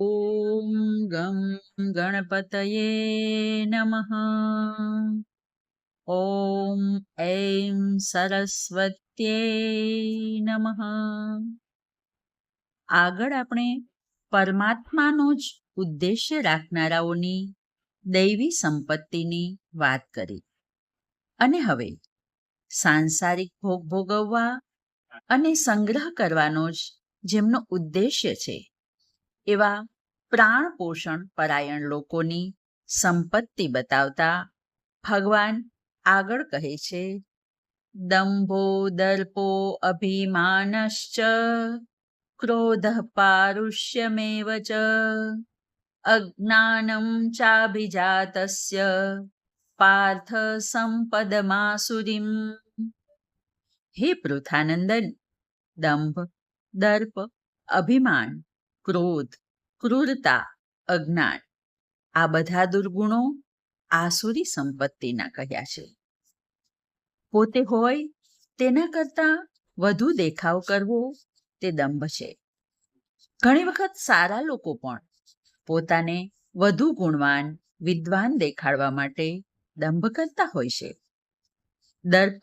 ઓમ ગમ ગણપતયે નમઃ ઓમ ઐમ સરસ્વત્યે નમઃ આગળ આપણે પરમાત્માનો જ ઉદ્દેશ્ય રાખનારાઓની દૈવી સંપત્તિની વાત કરી. અને હવે સાંસારિક ભોગ ભોગવવા અને સંગ્રહ કરવાનો જ જેમનો ઉદ્દેશ્ય છે એવા પ્રાણ પોષણ પરાયણ લોકોની સંપત્તિ બતાવતા ભગવાન આગળ કહે છે, દંભો દર્પો અભિમાનશ્ચ, ક્રોધ પારુષ્યમેવ ચ, અજ્ઞાનમ ચાભિજાતસ્ય, પાર્થ સંપદમાસુરીમ. હે પૃથાનંદન, દંભ દર્પ અભિમાન ક્રોધ ક્રૂરતા અજ્ઞાન આ બધા દુર્ગુણો આસુરી સંપત્તિના કહ્યા છે પોતે હોય તેના કરતા વધુ દેખાવ કરવો તે દંભ છે ઘણી વખત સારા લોકો પણ પોતાને વધુ ગુણવાન વિદ્વાન દેખાડવા માટે દંભ કરતા હોય છે દર્પ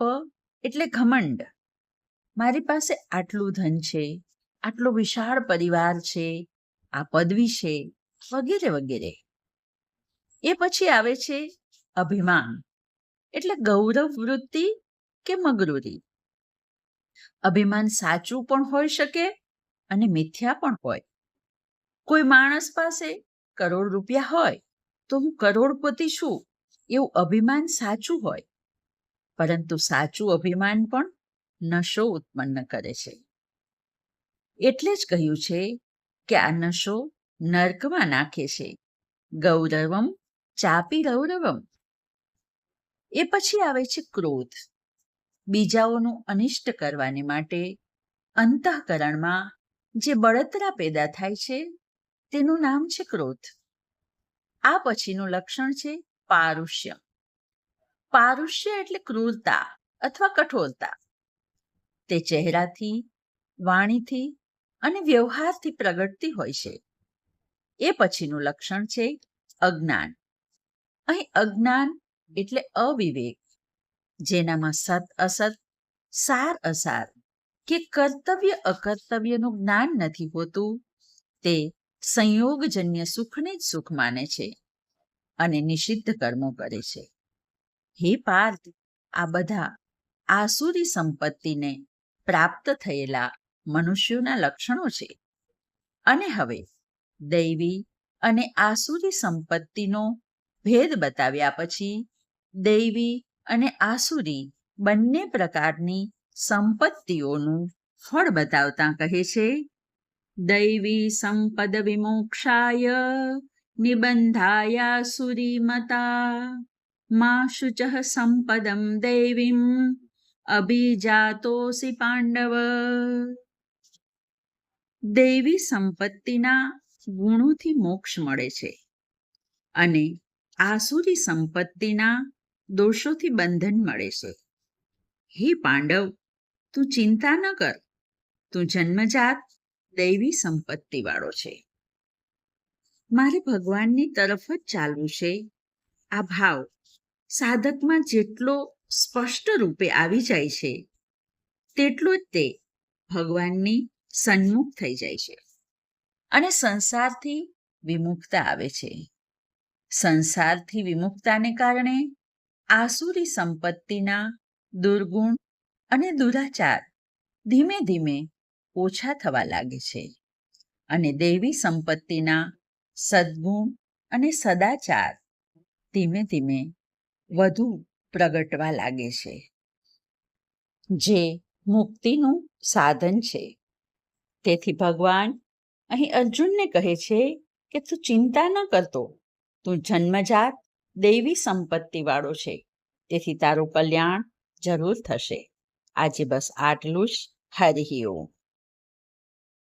એટલે ઘમંડ મારી પાસે આટલું ધન છે આટલો વિશાળ પરિવાર છે, આ પદવી છે વગેરે વગેરે. એ પછી આવે છે અભિમાન, એટલે ગૌરવ વૃત્તિ કે મગરૂરી. અભિમાન સાચું પણ હોઈ શકે અને મિથ્યા પણ હોય. કોઈ માણસ પાસે કરોડ રૂપિયા હોય તો હું કરોડપતિ છું એવું અભિમાન સાચું હોય, પરંતુ સાચું અભિમાન પણ નશો ઉત્પન્ન કરે છે. એટલે જ કહ્યું છે કે આ નશો નર્કમાં નાખે છે. ગૌરવમ ચાપી રૌરવમ. એ પછી આવે છે ક્રોધ. બીજાઓનું અનિષ્ટ કરવાને માટે અંતઃકરણમાં જે બળતરા પેદા થાય છે, તેનું નામ છે ક્રોધ. આ પછીનું લક્ષણ છે પારુષ્ય. પારુષ્ય એટલે ક્રૂરતા અથવા કઠોરતા. તે ચહેરાથી, વાણીથી અને વ્યવહારથી પ્રગટતી હોય છે. એ પછીનું લક્ષણ છે અજ્ઞાન. અહીં અજ્ઞાન એટલે અવિવેક, જેનામાં સત અસત, સાર અસાર કે કર્તવ્ય અકર્તવ્યનું જ્ઞાન નથી હોતું, તે સંયોગજન્ય સુખને જ સુખ માને છે અને નિષિદ્ધ કર્મો કરે છે. હે પાર્થ, આ બધા આસુરી સંપત્તિને પ્રાપ્ત થયેલા મનુષ્યોના લક્ષણો છે. અને હવે, દૈવી અને આસુરી સંપત્તિનો ભેદ બતાવ્યા પછી, દૈવી અને આસુરી બંને પ્રકારની સંપત્તિઓનું ફળ બતાવતા કહે છે, દૈવી સંપદ વિમોક્ષાય નિબંધાયાસુરી મતા, મા શુચ સંપદમ દૈવીમ અભિજાતોસી પાંડવ. દૈવી સંપત્તિના ગુણોથી મોક્ષ મળે છે. અને આસુરી સંપત્તિના દોષોથી બંધન મળે છે. હે પાંડવ, તું ચિંતા ન કર. તું જન્મજાત દૈવી સંપત્તિવાળો છે. મારે ભગવાનની તરફ જ ચાલવું છે. આ ભાવ સાધકમાં જેટલો સ્પષ્ટ રૂપે આવી જાય છે, તેટલો જ તે ભગવાનની સન્મુખ થઈ જાય છે. અને સંસારથી વિમુખતા આવે છે. સંસારથી વિમુખતાને કારણે આસુરી સંપત્તિના દુર્ગુણ અને દુરાચાર ધીમે ધીમે ઓછા થવા લાગે છે અને દૈવી સંપત્તિના સદ્ગુણ અને સદાચાર ધીમે ધીમે વધુ પ્રગટવા લાગે છે. જે મુક્તિનું સાધન છે. તેથી ભગવાન અહીં અર્જુનને કહે છે કે, તું ચિંતા ન કરતો. તું જન્મજાત દૈવી સંપત્તિવાળો છે. તેથી તારું કલ્યાણ જરૂર થશે. આજે બસ આટલું જ. હરિ ઓમ.